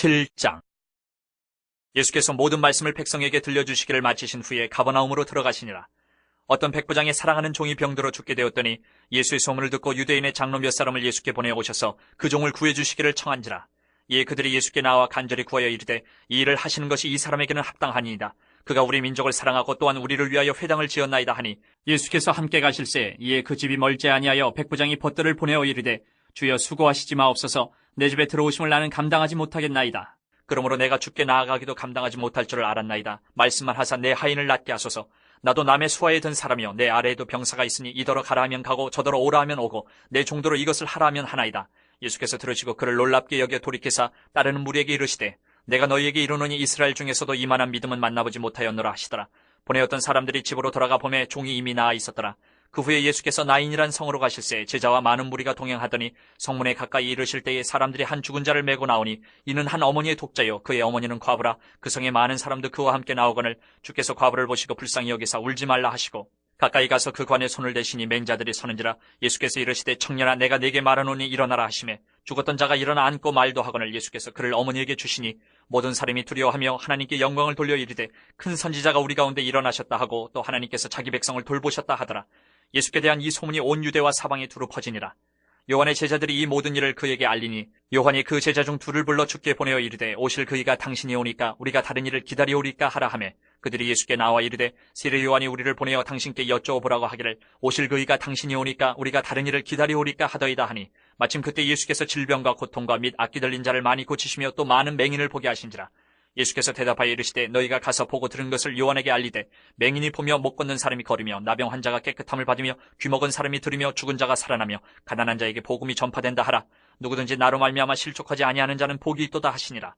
7장 예수께서 모든 말씀을 백성에게 들려주시기를 마치신 후에 가버나움으로 들어가시니라. 어떤 백부장이 사랑하는 종이 병들어 죽게 되었더니 예수의 소문을 듣고 유대인의 장로 몇 사람을 예수께 보내 오셔서 그 종을 구해 주시기를 청한지라. 이에 그들이 예수께 나와 간절히 구하여 이르되 이 일을 하시는 것이 이 사람에게는 합당하니이다. 그가 우리 민족을 사랑하고 또한 우리를 위하여 회당을 지었나이다 하니 예수께서 함께 가실새 이에 그 집이 멀지 아니하여 백부장이 벗들을 보내어 이르되 주여 수고하시지 마옵소서 내 집에 들어오심을 나는 감당하지 못하겠나이다. 그러므로 내가 죽게 나아가기도 감당하지 못할 줄을 알았나이다. 말씀만 하사 내 하인을 낫게 하소서. 나도 남의 수하에 든 사람이요 내 아래에도 병사가 있으니 이더러 가라 하면 가고 저더러 오라 하면 오고 내 종도로 이것을 하라 하면 하나이다. 예수께서 들으시고 그를 놀랍게 여겨 돌이키사 따르는 무리에게 이르시되 내가 너희에게 이르노니 이스라엘 중에서도 이만한 믿음은 만나보지 못하였노라 하시더라. 보내었던 사람들이 집으로 돌아가 보매 종이 이미 나아 있었더라. 그 후에 예수께서 나인이란 성으로 가실새 제자와 많은 무리가 동행하더니 성문에 가까이 이르실 때에 사람들이 한 죽은 자를 메고 나오니 이는 한 어머니의 독자요. 그의 어머니는 과부라. 그 성에 많은 사람도 그와 함께 나오거늘 주께서 과부를 보시고 불쌍히 여기사 울지 말라 하시고 가까이 가서 그 관에 손을 대시니 맹자들이 서는지라 예수께서 이르시되 청년아 내가 네게 말하노니 일어나라 하시매 죽었던 자가 일어나 앉고 말도 하거늘 예수께서 그를 어머니에게 주시니 모든 사람이 두려워하며 하나님께 영광을 돌려 이르되 큰 선지자가 우리 가운데 일어나셨다 하고 또 하나님께서 자기 백성을 돌보셨다 하더라 예수께 대한 이 소문이 온 유대와 사방에 두루 퍼지니라. 요한의 제자들이 이 모든 일을 그에게 알리니 요한이 그 제자 중 둘을 불러 죽게 보내어 이르되 오실 그이가 당신이 오니까 우리가 다른 일을 기다리오리까 하라 하매 그들이 예수께 나와 이르되 세례 요한이 우리를 보내어 당신께 여쭤보라고 하기를 오실 그이가 당신이 오니까 우리가 다른 일을 기다리오리까 하더이다 하니 마침 그때 예수께서 질병과 고통과 및 악기 들린 자를 많이 고치시며 또 많은 맹인을 보게 하신지라 예수께서 대답하여 이르시되 너희가 가서 보고 들은 것을 요한에게 알리되 맹인이 보며 못 걷는 사람이 걸으며 나병 환자가 깨끗함을 받으며 귀먹은 사람이 들으며 죽은 자가 살아나며 가난한 자에게 복음이 전파된다 하라. 누구든지 나로 말미암아 실족하지 아니하는 자는 복이 있도다 하시니라.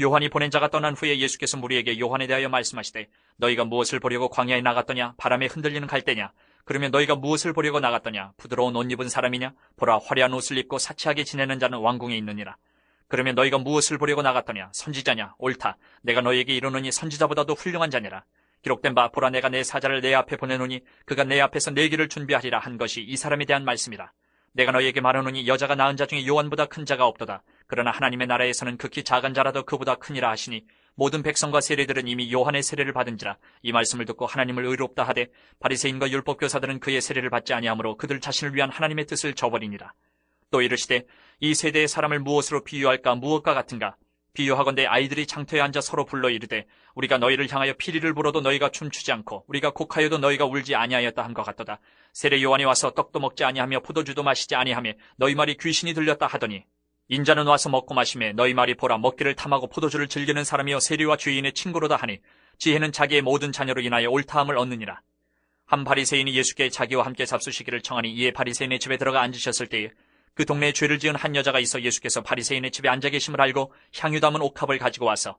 요한이 보낸 자가 떠난 후에 예수께서 무리에게 요한에 대하여 말씀하시되 너희가 무엇을 보려고 광야에 나갔더냐? 바람에 흔들리는 갈대냐? 그러면 너희가 무엇을 보려고 나갔더냐? 부드러운 옷 입은 사람이냐? 보라 화려한 옷을 입고 사치하게 지내는 자는 왕궁에 있느니라 그러면 너희가 무엇을 보려고 나갔더냐? 선지자냐? 옳다. 내가 너희에게 이르노니 선지자보다도 훌륭한 자니라. 기록된 바 보라 내가 내 사자를 내 앞에 보내노니 그가 내 앞에서 내 길을 준비하리라 한 것이 이 사람에 대한 말씀이라. 내가 너희에게 말하노니 여자가 낳은 자 중에 요한보다 큰 자가 없도다. 그러나 하나님의 나라에서는 극히 작은 자라도 그보다 크니라 하시니 모든 백성과 세례들은 이미 요한의 세례를 받은지라 이 말씀을 듣고 하나님을 의롭다 하되 바리새인과 율법 교사들은 그의 세례를 받지 아니하므로 그들 자신을 위한 하나님의 뜻을 저버리니라. 또 이르시되 이 세대의 사람을 무엇으로 비유할까 무엇과 같은가? 비유하건대 아이들이 장터에 앉아 서로 불러 이르되 우리가 너희를 향하여 피리를 불어도 너희가 춤추지 않고 우리가 곡하여도 너희가 울지 아니하였다 한것 같도다. 세례 요한이 와서 떡도 먹지 아니하며 포도주도 마시지 아니하며 너희 말이 귀신이 들렸다 하더니 인자는 와서 먹고 마시매 너희 말이 보라 먹기를 탐하고 포도주를 즐기는 사람이여 세리와 주인의 친구로다 하니 지혜는 자기의 모든 자녀로 인하여 옳다함을 얻느니라. 한 바리새인이 예수께 자기와 함께 잡수시기를 청하니 이에 바리새인의 집에 들어가 앉으셨을 때에 그 동네에 죄를 지은 한 여자가 있어 예수께서 바리새인의 집에 앉아 계심을 알고 향유 담은 옥합을 가지고 와서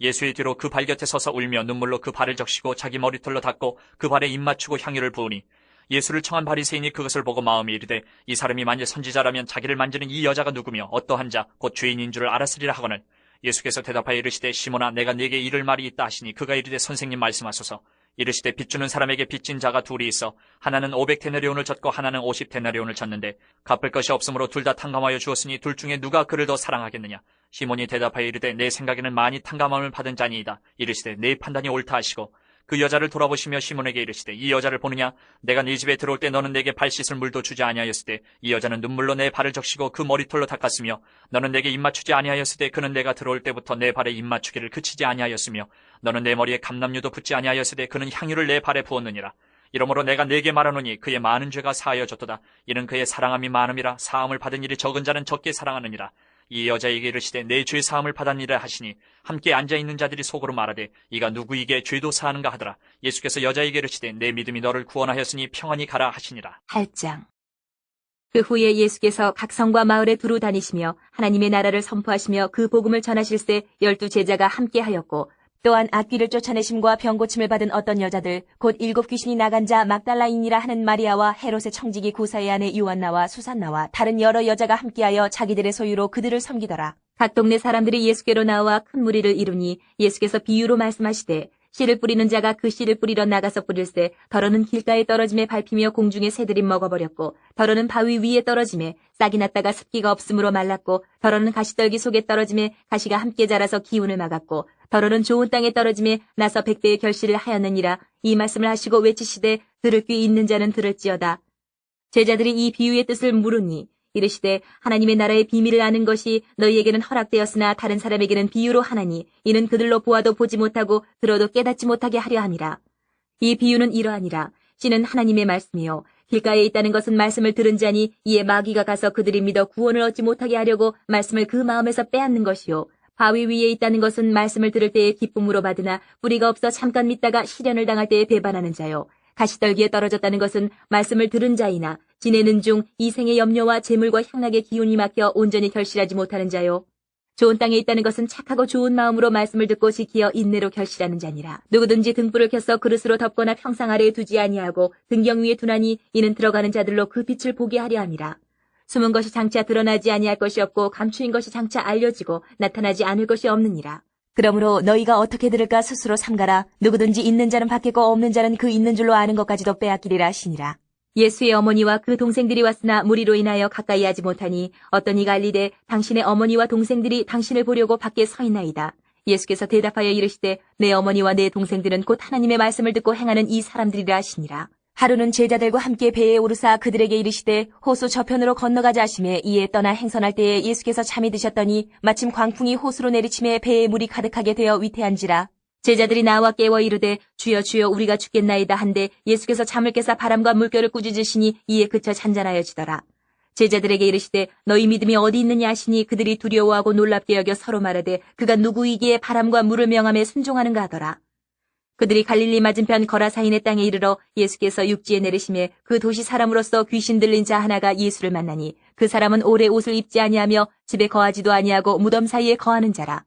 예수의 뒤로 그 발 곁에 서서 울며 눈물로 그 발을 적시고 자기 머리털로 닦고 그 발에 입 맞추고 향유를 부으니 예수를 청한 바리새인이 그것을 보고 마음이 이르되 이 사람이 만일 선지자라면 자기를 만지는 이 여자가 누구며 어떠한 자 곧 죄인인 줄을 알았으리라 하거늘. 예수께서 대답하여 이르시되 시몬아 내가 네게 이를 말이 있다 하시니 그가 이르되 선생님 말씀하소서 이르시되 빚주는 사람에게 빚진 자가 둘이 있어 하나는 500데나리온을 졌고 하나는 50데나리온을 졌는데 갚을 것이 없으므로 둘 다 탕감하여 주었으니 둘 중에 누가 그를 더 사랑하겠느냐? 시몬이 대답하여 이르되 내 생각에는 많이 탕감함을 받은 자니이다. 이르시되 내 판단이 옳다 하시고 그 여자를 돌아보시며 시몬에게 이르시되 이 여자를 보느냐? 내가 네 집에 들어올 때 너는 내게 발 씻을 물도 주지 아니하였을 때 이 여자는 눈물로 내 발을 적시고 그 머리털로 닦았으며 너는 내게 입 맞추지 아니하였을 때 그는 내가 들어올 때부터 내 발에 입 맞추기를 그치지 아니하였으며 너는 내 머리에 감남류도 붙지 아니하였을 때 그는 향유를 내 발에 부었느니라. 이러므로 내가 네게 말하노니 그의 많은 죄가 사하여졌도다. 이는 그의 사랑함이 많음이라 사함을 받은 일이 적은 자는 적게 사랑하느니라. 이 여자에게 이르시되 내 죄 사함을 받았니라 하시니 함께 앉아 있는 자들이 속으로 말하되 이가 누구에게 죄도 사하는가 하더라. 예수께서 여자에게 이르시되 내 믿음이 너를 구원하였으니 평안히 가라 하시니라. 8장. 그 후에 예수께서 각 성과 마을에 두루 다니시며 하나님의 나라를 선포하시며 그 복음을 전하실세 열두 제자가 함께 하였고 또한 악귀를 쫓아내심과 병고침을 받은 어떤 여자들 곧 일곱 귀신이 나간 자 막달라인이라 하는 마리아와 헤롯의 청지기 구사의 아내 유한나와 수산나와 다른 여러 여자가 함께하여 자기들의 소유로 그들을 섬기더라. 각 동네 사람들이 예수께로 나와 큰 무리를 이루니 예수께서 비유로 말씀하시되 씨를 뿌리는 자가 그 씨를 뿌리러 나가서 뿌릴새 더러는 길가에 떨어짐에 밟히며 공중에 새들이 먹어버렸고 더러는 바위 위에 떨어짐에 싹이 났다가 습기가 없으므로 말랐고 더러는 가시떨기 속에 떨어짐에 가시가 함께 자라서 기운을 막았고 더러는 좋은 땅에 떨어짐에 나서 백배의 결실을 하였느니라 이 말씀을 하시고 외치시되 들을 귀 있는 자는 들을지어다. 제자들이 이 비유의 뜻을 물으니 이르시되 하나님의 나라의 비밀을 아는 것이 너희에게는 허락되었으나 다른 사람에게는 비유로 하나니 이는 그들로 보아도 보지 못하고 들어도 깨닫지 못하게 하려 함이라. 이 비유는 이러하니라. 씨는 하나님의 말씀이요. 길가에 있다는 것은 말씀을 들은 자니 이에 마귀가 가서 그들이 믿어 구원을 얻지 못하게 하려고 말씀을 그 마음에서 빼앗는 것이요. 바위 위에 있다는 것은 말씀을 들을 때에 기쁨으로 받으나 뿌리가 없어 잠깐 믿다가 시련을 당할 때에 배반하는 자요. 가시떨기에 떨어졌다는 것은 말씀을 들은 자이나 지내는 중 이생의 염려와 재물과 향락의 기운이 막혀 온전히 결실하지 못하는 자요. 좋은 땅에 있다는 것은 착하고 좋은 마음으로 말씀을 듣고 지키어 인내로 결실하는 자니라. 누구든지 등불을 켜서 그릇으로 덮거나 평상 아래에 두지 아니하고 등경 위에 두나니 이는 들어가는 자들로 그 빛을 보게 하려 함이라. 숨은 것이 장차 드러나지 아니할 것이 없고 감추인 것이 장차 알려지고 나타나지 않을 것이 없느니라. 그러므로 너희가 어떻게 들을까 스스로 삼가라. 누구든지 있는 자는 받겠고 없는 자는 그 있는 줄로 아는 것까지도 빼앗기리라 하시니라. 예수의 어머니와 그 동생들이 왔으나 무리로 인하여 가까이 하지 못하니 어떤 이가 알리되 당신의 어머니와 동생들이 당신을 보려고 밖에 서 있나이다. 예수께서 대답하여 이르시되 내 어머니와 내 동생들은 곧 하나님의 말씀을 듣고 행하는 이 사람들이라 하시니라. 하루는 제자들과 함께 배에 오르사 그들에게 이르시되 호수 저편으로 건너가자 하심에 이에 떠나 행선할 때에 예수께서 잠이 드셨더니 마침 광풍이 호수로 내리침에 배에 물이 가득하게 되어 위태한지라. 제자들이 나와 깨워 이르되 주여 주여 우리가 죽겠나이다 한데 예수께서 잠을 깨사 바람과 물결을 꾸짖으시니 이에 그쳐 잔잔하여지더라. 제자들에게 이르시되 너희 믿음이 어디 있느냐 하시니 그들이 두려워하고 놀랍게 여겨 서로 말하되 그가 누구이기에 바람과 물을 명함에 순종하는가 하더라. 그들이 갈릴리 맞은편 거라사인의 땅에 이르러 예수께서 육지에 내리심에 그 도시 사람으로서 귀신 들린 자 하나가 예수를 만나니 그 사람은 오래 옷을 입지 아니하며 집에 거하지도 아니하고 무덤 사이에 거하는 자라.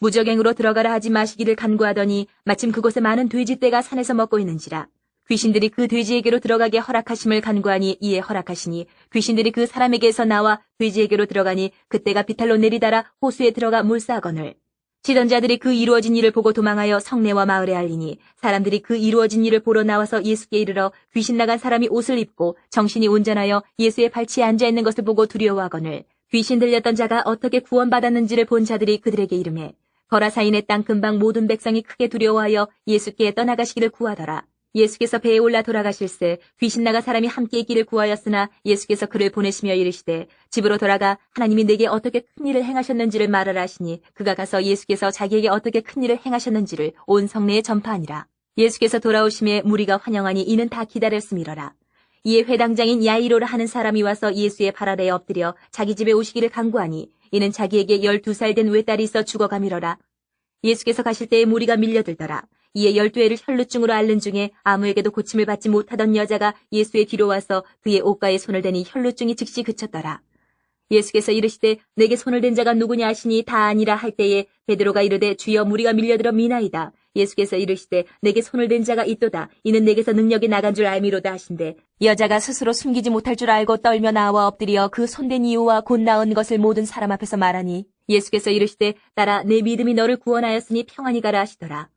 무적행으로 들어가라 하지 마시기를 간구하더니 마침 그곳에 많은 돼지떼가 산에서 먹고 있는지라. 귀신들이 그 돼지에게로 들어가게 허락하심을 간구하니 이에 허락하시니 귀신들이 그 사람에게서 나와 돼지에게로 들어가니 그때가 비탈로 내리다라 호수에 들어가 물싸거늘. 치던 자들이 그 이루어진 일을 보고 도망하여 성내와 마을에 알리니 사람들이 그 이루어진 일을 보러 나와서 예수께 이르러 귀신 나간 사람이 옷을 입고 정신이 온전하여 예수의 발치에 앉아 있는 것을 보고 두려워하거늘 귀신 들렸던 자가 어떻게 구원받았는지를 본 자들이 그들에게 이름해 거라사인의 땅 근방 모든 백성이 크게 두려워하여 예수께 떠나가시기를 구하더라. 예수께서 배에 올라 돌아가실새 귀신 나가 사람이 함께 있기를 구하였으나 예수께서 그를 보내시며 이르시되 집으로 돌아가 하나님이 내게 어떻게 큰 일을 행하셨는지를 말하라 하시니 그가 가서 예수께서 자기에게 어떻게 큰 일을 행하셨는지를 온 성내에 전파하니라. 예수께서 돌아오심에 무리가 환영하니 이는 다 기다렸음이러라. 이에 회당장인 야이로라 하는 사람이 와서 예수의 발 아래에 엎드려 자기 집에 오시기를 간구하니 이는 자기에게 열두 살 된 외딸이 있어 죽어가미러라. 예수께서 가실 때에 무리가 밀려들더라. 이에 열두 애를 혈루증으로 앓는 중에 아무에게도 고침을 받지 못하던 여자가 예수의 뒤로 와서 그의 옷가에 손을 대니 혈루증이 즉시 그쳤더라. 예수께서 이르시되 내게 손을 댄 자가 누구냐 하시니 다 아니라 할 때에 베드로가 이르되 주여 무리가 밀려들어 미나이다. 예수께서 이르시되 내게 손을 댄 자가 있도다. 이는 내게서 능력이 나간 줄 알미로다 하신대. 여자가 스스로 숨기지 못할 줄 알고 떨며 나와 엎드려 그 손댄 이유와 곧 나은 것을 모든 사람 앞에서 말하니 예수께서 이르시되 따라 내 믿음이 너를 구원하였으니 평안히 가라 하시더라.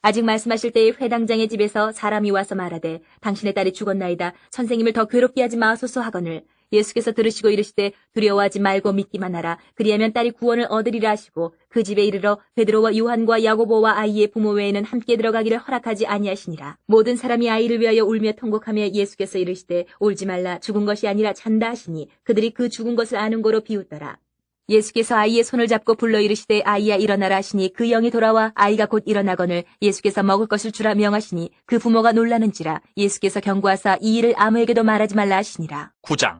아직 말씀하실 때에 회당장의 집에서 사람이 와서 말하되 당신의 딸이 죽었나이다. 선생님을 더 괴롭게 하지 마소서 하거늘 예수께서 들으시고 이르시되 두려워하지 말고 믿기만 하라. 그리하면 딸이 구원을 얻으리라 하시고 그 집에 이르러 베드로와 요한과 야고보와 아이의 부모 외에는 함께 들어가기를 허락하지 아니하시니라. 모든 사람이 아이를 위하여 울며 통곡하며 예수께서 이르시되 울지 말라 죽은 것이 아니라 잔다 하시니 그들이 그 죽은 것을 아는 거로 비웃더라. 예수께서 아이의 손을 잡고 불러 이르시되 아이야 일어나라 하시니 그 영이 돌아와 아이가 곧 일어나거늘 예수께서 먹을 것을 주라 명하시니 그 부모가 놀라는지라 예수께서 경고하사 이 일을 아무에게도 말하지 말라 하시니라. 9장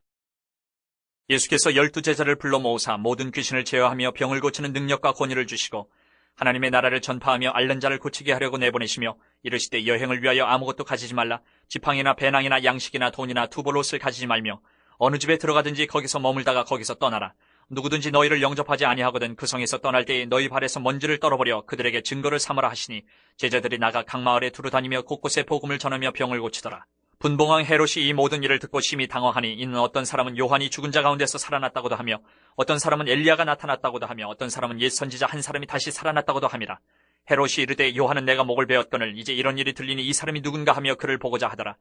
예수께서 열두 제자를 불러 모으사 모든 귀신을 제어하며 병을 고치는 능력과 권위를 주시고 하나님의 나라를 전파하며 앓는 자를 고치게 하려고 내보내시며 이르시되 여행을 위하여 아무것도 가지지 말라. 지팡이나 배낭이나 양식이나 돈이나 두벌 옷을 가지지 말며 어느 집에 들어가든지 거기서 머물다가 거기서 떠나라. 누구든지 너희를 영접하지 아니하거든 그 성에서 떠날 때에 너희 발에서 먼지를 떨어버려 그들에게 증거를 삼으라 하시니 제자들이 나가 각 마을에 두루 다니며 곳곳에 복음을 전하며 병을 고치더라 분봉왕 헤롯이 이 모든 일을 듣고 심히 당황하니 이는 어떤 사람은 요한이 죽은 자 가운데서 살아났다고도 하며 어떤 사람은 엘리야가 나타났다고도 하며 어떤 사람은 옛 선지자 한 사람이 다시 살아났다고도 함이라. 헤롯이 이르되 요한은 내가 목을 베었거늘 이제 이런 일이 들리니 이 사람이 누군가 하며 그를 보고자 하더라.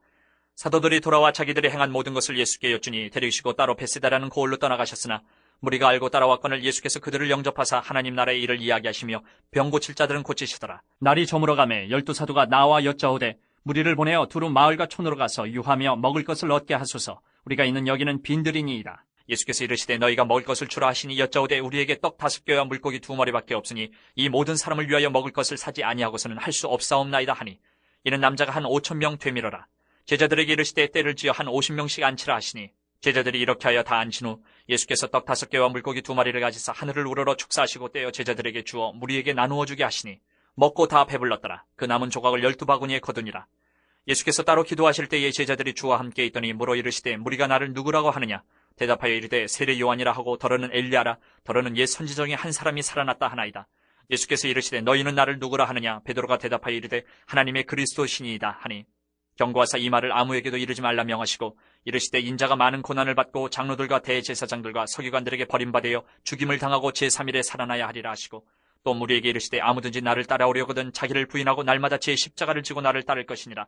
사도들이 돌아와 자기들이 행한 모든 것을 예수께 여쭈니 데리시고 따로 베세다라는 고을로 떠나가셨으나 무리가 알고 따라왔거늘 예수께서 그들을 영접하사 하나님 나라의 일을 이야기하시며 병 고칠 자들은 고치시더라. 날이 저물어가매 열두 사도가 나와 여짜오되 무리를 보내어 두루 마을과 촌으로 가서 유하며 먹을 것을 얻게 하소서. 우리가 있는 여기는 빈들이니이다. 예수께서 이르시되 너희가 먹을 것을 주라 하시니 여짜오되 우리에게 떡 다섯 개와 물고기 두 마리밖에 없으니 이 모든 사람을 위하여 먹을 것을 사지 아니하고서는 할 수 없사옵나이다 하니 이는 남자가 한 오천 명 되밀어라. 제자들에게 이르시되 때를 지어 한 오십 명씩 앉히라 하시니 제자들이 이렇게 하여 다 앉힌 후 예수께서 떡 다섯 개와 물고기 두 마리를 가지사 하늘을 우러러 축사하시고 떼어 제자들에게 주어 무리에게 나누어 주게 하시니 먹고 다 배불렀더라. 그 남은 조각을 열두 바구니에 거두니라. 예수께서 따로 기도하실 때에 제자들이 주와 함께 있더니 물어 이르시되 무리가 나를 누구라고 하느냐? 대답하여 이르되 세례 요한이라 하고 더러는 엘리야라 더러는 옛 선지 중에 한 사람이 살아났다 하나이다. 예수께서 이르시되 너희는 나를 누구라 하느냐? 베드로가 대답하여 이르되 하나님의 그리스도시니이다 하니. 경고하사 이 말을 아무에게도 이르지 말라 명하시고 이르시되 인자가 많은 고난을 받고 장로들과 대제사장들과 서기관들에게 버림받아 죽임을 당하고 제3일에 살아나야 하리라 하시고 또 무리에게 이르시되 아무든지 나를 따라오려거든 자기를 부인하고 날마다 제 십자가를 지고 나를 따를 것이니라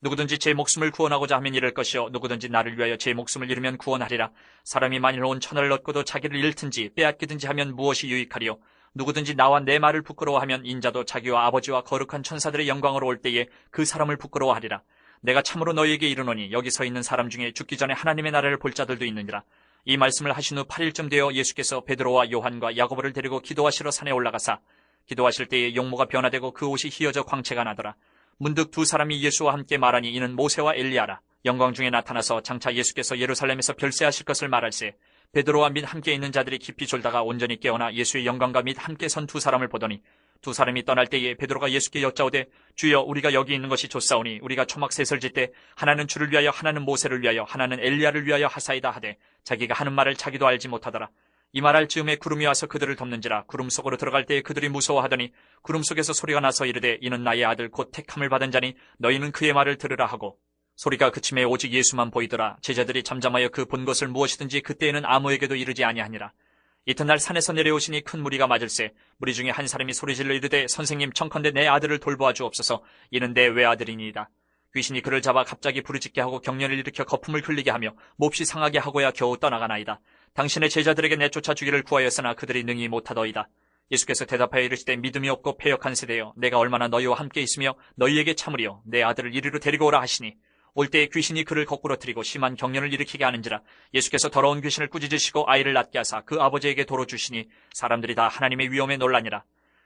누구든지 제 목숨을 구원하고자 하면 잃을 것이요. 누구든지 나를 위하여 제 목숨을 잃으면 구원하리라. 사람이 만일 온 천하를 얻고도 자기를 잃든지 빼앗기든지 하면 무엇이 유익하리요? 누구든지 나와 내 말을 부끄러워하면 인자도 자기와 아버지와 거룩한 천사들의 영광으로 올 때에 그 사람을 부끄러워하리라. 내가 참으로 너희에게 이르노니 여기 서 있는 사람 중에 죽기 전에 하나님의 나라를 볼 자들도 있느니라. 이 말씀을 하신 후 8일쯤 되어 예수께서 베드로와 요한과 야고보를 데리고 기도하시러 산에 올라가사 기도하실 때에 용모가 변화되고 그 옷이 휘어져 광채가 나더라 문득 두 사람이 예수와 함께 말하니 이는 모세와 엘리야라. 영광 중에 나타나서 장차 예수께서 예루살렘에서 별세하실 것을 말할세. 베드로와 및 함께 있는 자들이 깊이 졸다가 온전히 깨어나 예수의 영광과 및 함께 선 두 사람을 보더니 두 사람이 떠날 때에 베드로가 예수께 여짜오되 주여 우리가 여기 있는 것이 좋사오니 우리가 초막 셋을 짓되 하나는 주를 위하여 하나는 모세를 위하여 하나는 엘리야를 위하여 하사이다 하되 자기가 하는 말을 자기도 알지 못하더라. 이 말할 즈음에 구름이 와서 그들을 덮는지라 구름 속으로 들어갈 때에 그들이 무서워하더니 구름 속에서 소리가 나서 이르되 이는 나의 아들 곧 택함을 받은 자니 너희는 그의 말을 들으라 하고 소리가 그침에 오직 예수만 보이더라. 제자들이 잠잠하여 그 본 것을 무엇이든지 그때에는 아무에게도 이르지 아니하니라. 이튿날 산에서 내려오시니 큰 무리가 맞을세 무리 중에 한 사람이 소리질러 이르되 선생님 청컨대 내 아들을 돌보아 주옵소서. 이는 내 외아들이니이다. 귀신이 그를 잡아 갑자기 부르짖게 하고 경련을 일으켜 거품을 흘리게 하며 몹시 상하게 하고야 겨우 떠나가나이다 당신의 제자들에게 내쫓아 주기를 구하였으나 그들이 능히 못하더이다. 예수께서 대답하여 이르시되 믿음이 없고 패역한 세대여 내가 얼마나 너희와 함께 있으며 너희에게 참으리요. 내 아들을 이리로 데리고 오라 하시니. 올 때에 귀신이 그를 거꾸로 들이고 심한 경련을 일으키게 하는지라. 예수께서 더러운 귀신을 꾸짖으시고 아이를 낳게 하사 그 아버지에게 도로 주시니 사람들이 다 하나님의 위엄에 놀라니라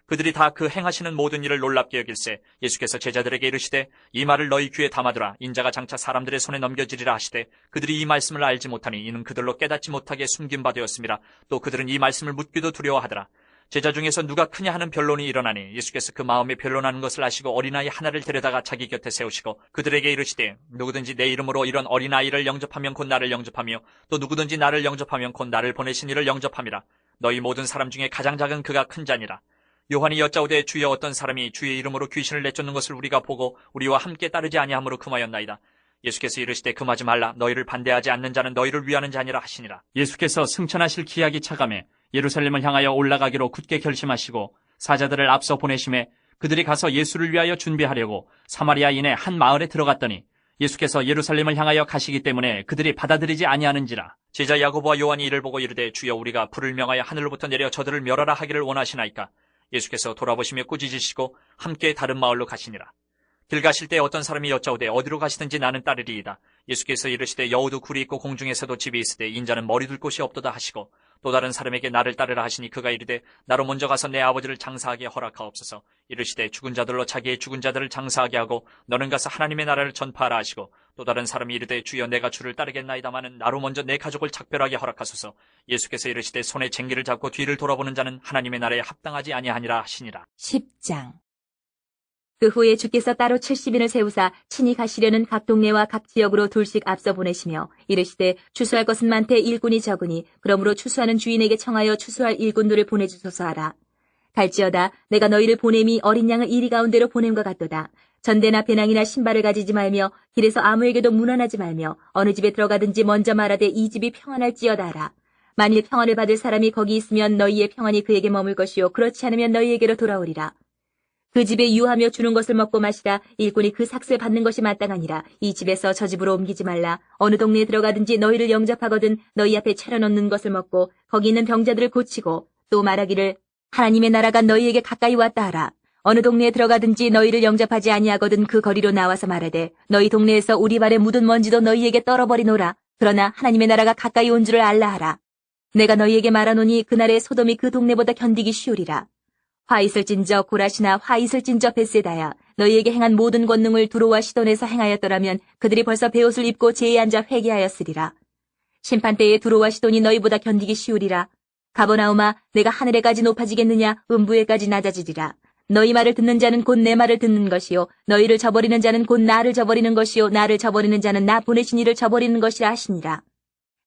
그들이 다 그 행하시는 모든 일을 놀랍게 여길세 예수께서 제자들에게 이르시되 이 말을 너희 귀에 담아두라 인자가 장차 사람들의 손에 넘겨지리라 하시되 그들이 이 말씀을 알지 못하니 이는 그들로 깨닫지 못하게 숨긴 바 되었습니다. 또 그들은 이 말씀을 묻기도 두려워하더라. 제자 중에서 누가 크냐 하는 변론이 일어나니 예수께서 그 마음에 변론하는 것을 아시고 어린아이 하나를 데려다가 자기 곁에 세우시고 그들에게 이르시되 누구든지 내 이름으로 이런 어린아이를 영접하면 곧 나를 영접하며 또 누구든지 나를 영접하면 곧 나를 보내신 이를 영접함이라 너희 모든 사람 중에 가장 작은 그가 큰 자니라 요한이 여짜오되 주여 어떤 사람이 주의 이름으로 귀신을 내쫓는 것을 우리가 보고 우리와 함께 따르지 아니함으로 금하였나이다. 예수께서 이르시되 금하지 말라 너희를 반대하지 않는 자는 너희를 위하는 자니라 하시니라. 예수께서 승천하실 기약이 차감해 예루살렘을 향하여 올라가기로 굳게 결심하시고 사자들을 앞서 보내심에 그들이 가서 예수를 위하여 준비하려고 사마리아인의 한 마을에 들어갔더니 예수께서 예루살렘을 향하여 가시기 때문에 그들이 받아들이지 아니하는지라. 제자 야고보와 요한이 이를 보고 이르되 주여 우리가 불을 명하여 하늘로부터 내려 저들을 멸하라 하기를 원하시나이까. 예수께서 돌아보시며 꾸짖으시고 함께 다른 마을로 가시니라. 길 가실 때 어떤 사람이 여짜오되 어디로 가시든지 나는 따르리이다. 예수께서 이르시되 여우도 굴이 있고 공중에서도 집이 있으되 인자는 머리 둘 곳이 없도다 하시고 또 다른 사람에게 나를 따르라 하시니 그가 이르되 나로 먼저 가서 내 아버지를 장사하게 허락하옵소서. 이르시되 죽은 자들로 자기의 죽은 자들을 장사하게 하고 너는 가서 하나님의 나라를 전파하라 하시고 또 다른 사람이 이르되 주여 내가 주를 따르겠나이다마는 나로 먼저 내 가족을 작별하게 허락하소서. 예수께서 이르시되 손에 쟁기를 잡고 뒤를 돌아보는 자는 하나님의 나라에 합당하지 아니하니라 하시니라. 10장 그 후에 주께서 따로 70인을 세우사 친히 가시려는 각 동네와 각 지역으로 둘씩 앞서 보내시며 이르시되 추수할 것은 많되 일꾼이 적으니 그러므로 추수하는 주인에게 청하여 추수할 일꾼들을 보내주소서 하라. 갈지어다 내가 너희를 보냄이 어린 양을 이리 가운데로 보냄과 같도다. 전대나 배낭이나 신발을 가지지 말며 길에서 아무에게도 문안하지 말며 어느 집에 들어가든지 먼저 말하되 이 집이 평안할지어다 하라. 만일 평안을 받을 사람이 거기 있으면 너희의 평안이 그에게 머물 것이요 그렇지 않으면 너희에게로 돌아오리라. 그 집에 유하며 주는 것을 먹고 마시라 일꾼이 그 삭슬 받는 것이 마땅하니라. 이 집에서 저 집으로 옮기지 말라. 어느 동네에 들어가든지 너희를 영접하거든 너희 앞에 차려놓는 것을 먹고 거기 있는 병자들을 고치고 또 말하기를 하나님의 나라가 너희에게 가까이 왔다 하라. 어느 동네에 들어가든지 너희를 영접하지 아니하거든 그 거리로 나와서 말하되 너희 동네에서 우리 발에 묻은 먼지도 너희에게 떨어버리노라. 그러나 하나님의 나라가 가까이 온 줄을 알라 하라. 내가 너희에게 말하노니 그날의 소돔이 그 동네보다 견디기 쉬우리라 화 있을진저 고라시나 화 있을진저 베세다야 너희에게 행한 모든 권능을 두로와 시돈에서 행하였더라면 그들이 벌써 베옷을 입고 제에 앉아 회개하였으리라. 심판 때에 두로와 시돈이 너희보다 견디기 쉬우리라. 가버나우마 내가 하늘에까지 높아지겠느냐 음부에까지 낮아지리라. 너희 말을 듣는 자는 곧 내 말을 듣는 것이요 너희를 저버리는 자는 곧 나를 저버리는 것이요 나를 저버리는 자는 나 보내신 이를 저버리는 것이라 하시니라.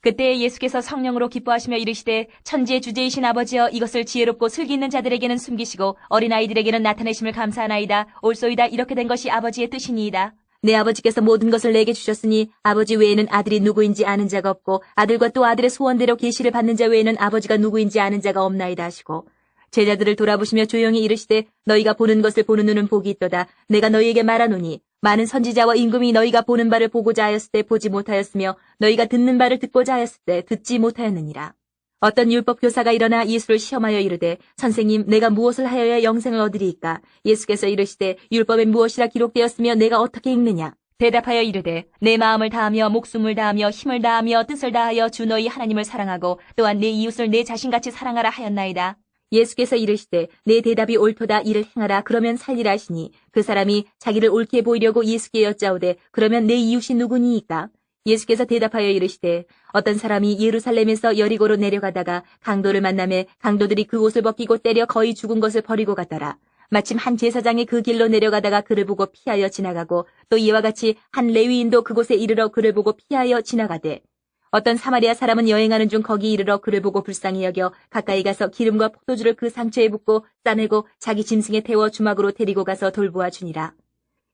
그때 예수께서 성령으로 기뻐하시며 이르시되 천지의 주제이신 아버지여 이것을 지혜롭고 슬기 있는 자들에게는 숨기시고 어린아이들에게는 나타내심을 감사하나이다. 올소이다 이렇게 된 것이 아버지의 뜻이니이다. 내 아버지께서 모든 것을 내게 주셨으니 아버지 외에는 아들이 누구인지 아는 자가 없고 아들과 또 아들의 소원대로 계시를 받는 자 외에는 아버지가 누구인지 아는 자가 없나이다 하시고 제자들을 돌아보시며 조용히 이르시되 너희가 보는 것을 보는 눈은 복이 있도다. 내가 너희에게 말하노니 많은 선지자와 임금이 너희가 보는 바를 보고자 하였을 때 보지 못하였으며 너희가 듣는 바를 듣고자 하였을 때 듣지 못하였느니라. 어떤 율법 교사가 일어나 예수를 시험하여 이르되 선생님 내가 무엇을 하여야 영생을 얻으리이까 예수께서 이르시되 율법에 무엇이라 기록되었으며 내가 어떻게 읽느냐 대답하여 이르되 내 마음을 다하며 목숨을 다하며 힘을 다하며 뜻을 다하여 주 너희 하나님을 사랑하고 또한 내 이웃을 내 자신같이 사랑하라 하였나이다. 예수께서 이르시되 내 대답이 옳도다 이를 행하라 그러면 살리라 하시니 그 사람이 자기를 옳게 보이려고 예수께 여짜오되 그러면 내 이웃이 누구니이까 예수께서 대답하여 이르시되 어떤 사람이 예루살렘에서 여리고로 내려가다가 강도를 만남에 강도들이 그 옷을 벗기고 때려 거의 죽은 것을 버리고 갔더라. 마침 한 제사장이 그 길로 내려가다가 그를 보고 피하여 지나가고 또 이와 같이 한 레위인도 그곳에 이르러 그를 보고 피하여 지나가되 어떤 사마리아 사람은 여행하는 중 거기 이르러 그를 보고 불쌍히 여겨 가까이 가서 기름과 포도주를 그 상처에 붓고 싸매고 자기 짐승에 태워 주막으로 데리고 가서 돌보아 주니라.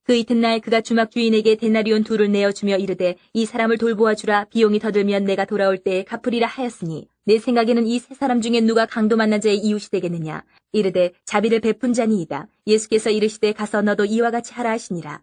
그 이튿날 그가 주막 주인에게 데나리온 둘을 내어주며 이르되 이 사람을 돌보아 주라. 비용이 더 들면 내가 돌아올 때에 갚으리라 하였으니 내 생각에는 이 세 사람 중에 누가 강도 만난 자의 이웃이 되겠느냐? 이르되 자비를 베푼 자니이다. 예수께서 이르시되 가서 너도 이와 같이 하라 하시니라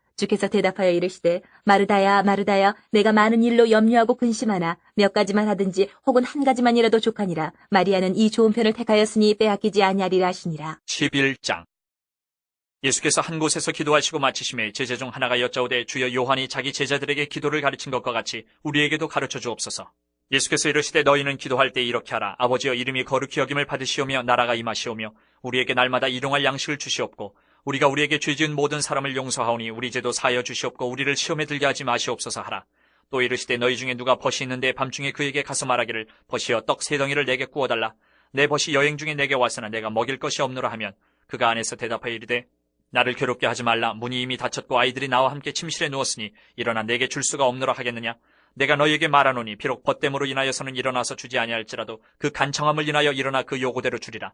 주께서 대답하여 이르시되 마르다야 마르다야 내가 많은 일로 염려하고 근심하나 몇 가지만 하든지 혹은 한 가지만이라도 족하니라 마리아는 이 좋은 편을 택하였으니 빼앗기지 아니하리라 하시니라. 11장 예수께서 한 곳에서 기도하시고 마치심에 제자 중 하나가 여짜오되 주여 요한이 자기 제자들에게 기도를 가르친 것과 같이 우리에게도 가르쳐 주옵소서. 예수께서 이르시되 너희는 기도할 때 이렇게 하라. 아버지여 이름이 거룩히 여김을 받으시오며 나라가 임하시오며 우리에게 날마다 일용할 양식을 주시옵고 우리가 우리에게 죄 지은 모든 사람을 용서하오니 우리 죄도 사하여 주시옵고 우리를 시험에 들게 하지 마시옵소서 하라. 또 이르시되 너희 중에 누가 벗이 있는데 밤중에 그에게 가서 말하기를 벗이여 떡 세 덩이를 내게 구워달라. 내 벗이 여행 중에 내게 왔으나 내가 먹일 것이 없노라 하면 그가 안에서 대답하여 이르되 나를 괴롭게 하지 말라. 문이 이미 닫혔고 아이들이 나와 함께 침실에 누웠으니 일어나 내게 줄 수가 없노라 하겠느냐. 내가 너희에게 말하노니 비록 벗됨으로 인하여서는 일어나서 주지 아니할지라도 그 간청함을 인하여 일어나 그 요구대로 주리라.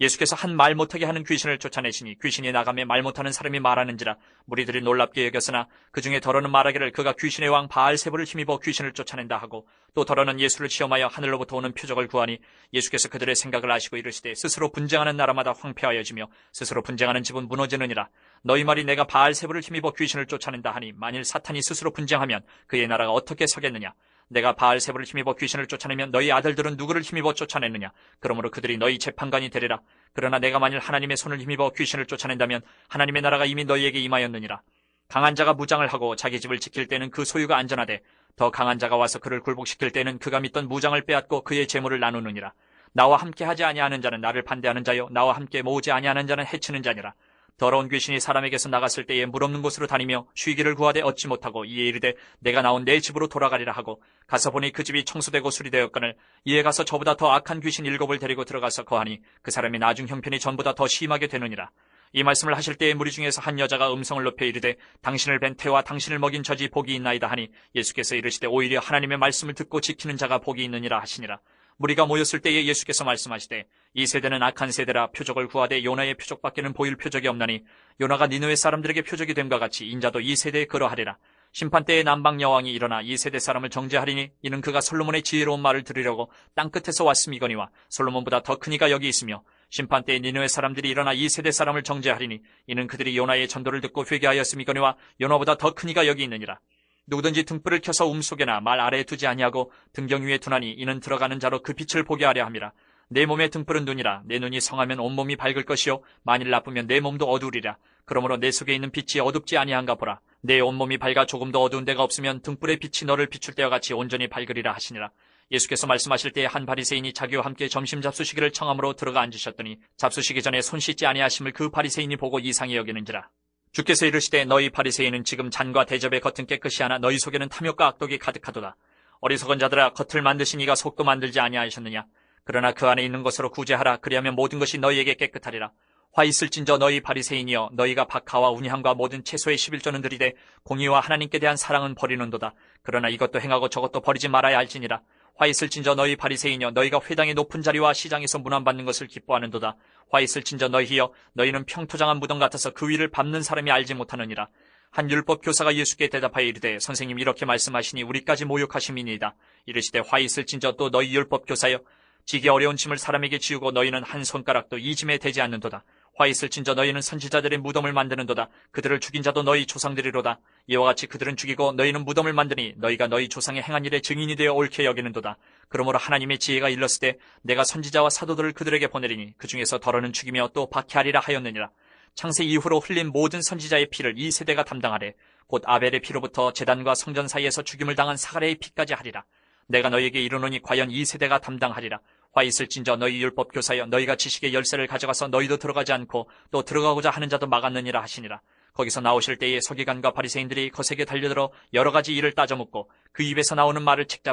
예수께서 한 말 못하게 하는 귀신을 쫓아내시니 귀신이 나가며 말 못하는 사람이 말하는지라 무리들이 놀랍게 여겼으나 그 중에 더러는 말하기를 그가 귀신의 왕 바알세부를 힘입어 귀신을 쫓아낸다 하고 또 더러는 예수를 시험하여 하늘로부터 오는 표적을 구하니 예수께서 그들의 생각을 아시고 이르시되 스스로 분쟁하는 나라마다 황폐하여지며 스스로 분쟁하는 집은 무너지느니라. 너희 말이 내가 바알세부를 힘입어 귀신을 쫓아낸다 하니 만일 사탄이 스스로 분쟁하면 그의 나라가 어떻게 서겠느냐 내가 바알세부를 힘입어 귀신을 쫓아내면 너희 아들들은 누구를 힘입어 쫓아내느냐? 그러므로 그들이 너희 재판관이 되리라. 그러나 내가 만일 하나님의 손을 힘입어 귀신을 쫓아낸다면 하나님의 나라가 이미 너희에게 임하였느니라. 강한 자가 무장을 하고 자기 집을 지킬 때는 그 소유가 안전하되 더 강한 자가 와서 그를 굴복시킬 때는 그가 믿던 무장을 빼앗고 그의 재물을 나누느니라. 나와 함께 하지 아니하는 자는 나를 반대하는 자요. 나와 함께 모으지 아니하는 자는 해치는 자니라 더러운 귀신이 사람에게서 나갔을 때에 물 없는 곳으로 다니며 쉬기를 구하되 얻지 못하고 이에 이르되 내가 나온 내 집으로 돌아가리라 하고 가서 보니 그 집이 청소되고 수리되었거늘 이에 가서 저보다 더 악한 귀신 일곱을 데리고 들어가서 거하니 그 사람이 나중 형편이 전보다 더 심하게 되느니라. 이 말씀을 하실 때에 무리 중에서 한 여자가 음성을 높여 이르되 당신을 뵌 태와 당신을 먹인 저지 복이 있나이다 하니 예수께서 이르시되 오히려 하나님의 말씀을 듣고 지키는 자가 복이 있느니라 하시니라 무리가 모였을 때에 예수께서 말씀하시되 이 세대는 악한 세대라 표적을 구하되 요나의 표적밖에는 보일 표적이 없나니 요나가 니느웨 사람들에게 표적이 됨과 같이 인자도 이 세대에 그러하리라. 심판 때에 남방 여왕이 일어나 이 세대 사람을 정죄하리니 이는 그가 솔로몬의 지혜로운 말을 들으려고 땅 끝에서 왔음이거니와 솔로몬보다 더 큰 이가 여기 있으며 심판 때에 니느웨 사람들이 일어나 이 세대 사람을 정죄하리니 이는 그들이 요나의 전도를 듣고 회개하였음이거니와 요나보다 더 큰 이가 여기 있느니라 누구든지 등불을 켜서 움속에나 말 아래에 두지 아니하고 등경 위에 두나니 이는 들어가는 자로 그 빛을 보게 하려 함이라. 내 몸의 등불은 눈이라 내 눈이 성하면 온몸이 밝을 것이요 만일 나쁘면 내 몸도 어두우리라. 그러므로 내 속에 있는 빛이 어둡지 아니한가 보라. 내 온몸이 밝아 조금도 어두운 데가 없으면 등불의 빛이 너를 비출 때와 같이 온전히 밝으리라 하시니라. 예수께서 말씀하실 때에 한 바리새인이 자기와 함께 점심 잡수시기를 청함으로 들어가 앉으셨더니 잡수시기 전에 손 씻지 아니하심을 그 바리새인이 보고 이상히 여기는지라. 주께서 이르시되 너희 바리새인은 지금 잔과 대접의 겉은 깨끗이 하나 너희 속에는 탐욕과 악독이 가득하도다. 어리석은 자들아 겉을 만드신 이가 속도 만들지 아니하셨느냐. 그러나 그 안에 있는 것으로 구제하라. 그리하면 모든 것이 너희에게 깨끗하리라. 화 있을진저 너희 바리새인이여 너희가 박하와 운향과 모든 채소의 11조는 들이되 공의와 하나님께 대한 사랑은 버리는도다. 그러나 이것도 행하고 저것도 버리지 말아야 할지니라. 화 있을진저 너희 바리새인이여 너희가 회당의 높은 자리와 시장에서 문안받는 것을 기뻐하는도다. 화 있을진저 너희여 너희는 평토장한 무덤 같아서 그 위를 밟는 사람이 알지 못하느니라. 한 율법 교사가 예수께 대답하여 이르되 선생님 이렇게 말씀하시니 우리까지 모욕하심이니이다. 이르시되 화 있을진저 또 너희 율법 교사여 지기 어려운 짐을 사람에게 지우고 너희는 한 손가락도 이 짐에 대지 않는도다. 화 있을진저 너희는 선지자들의 무덤을 만드는도다. 그들을 죽인 자도 너희 조상들이로다. 이와 같이 그들은 죽이고 너희는 무덤을 만드니 너희가 너희 조상의 행한 일에 증인이 되어 옳게 여기는도다. 그러므로 하나님의 지혜가 일렀을 때 내가 선지자와 사도들을 그들에게 보내리니 그 중에서 더러는 죽이며 또 박해하리라 하였느니라. 창세 이후로 흘린 모든 선지자의 피를 이 세대가 담당하되 곧 아벨의 피로부터 재단과 성전 사이에서 죽임을 당한 사가랴의 피까지 하리라. 내가 너희에게 이르노니 과연 이 세대가 담당하리라. 화 있을진저 너희 율법 교사여 너희가 지식의 열쇠를 가져가서 너희도 들어가지 않고 또 들어가고자 하는 자도 막았느니라 하시니라. 거기서 나오실 때에 서기관과 바리새인들이 거세게 달려들어 여러 가지 일을 따져 묻고 그 입에서 나오는 말을 책잡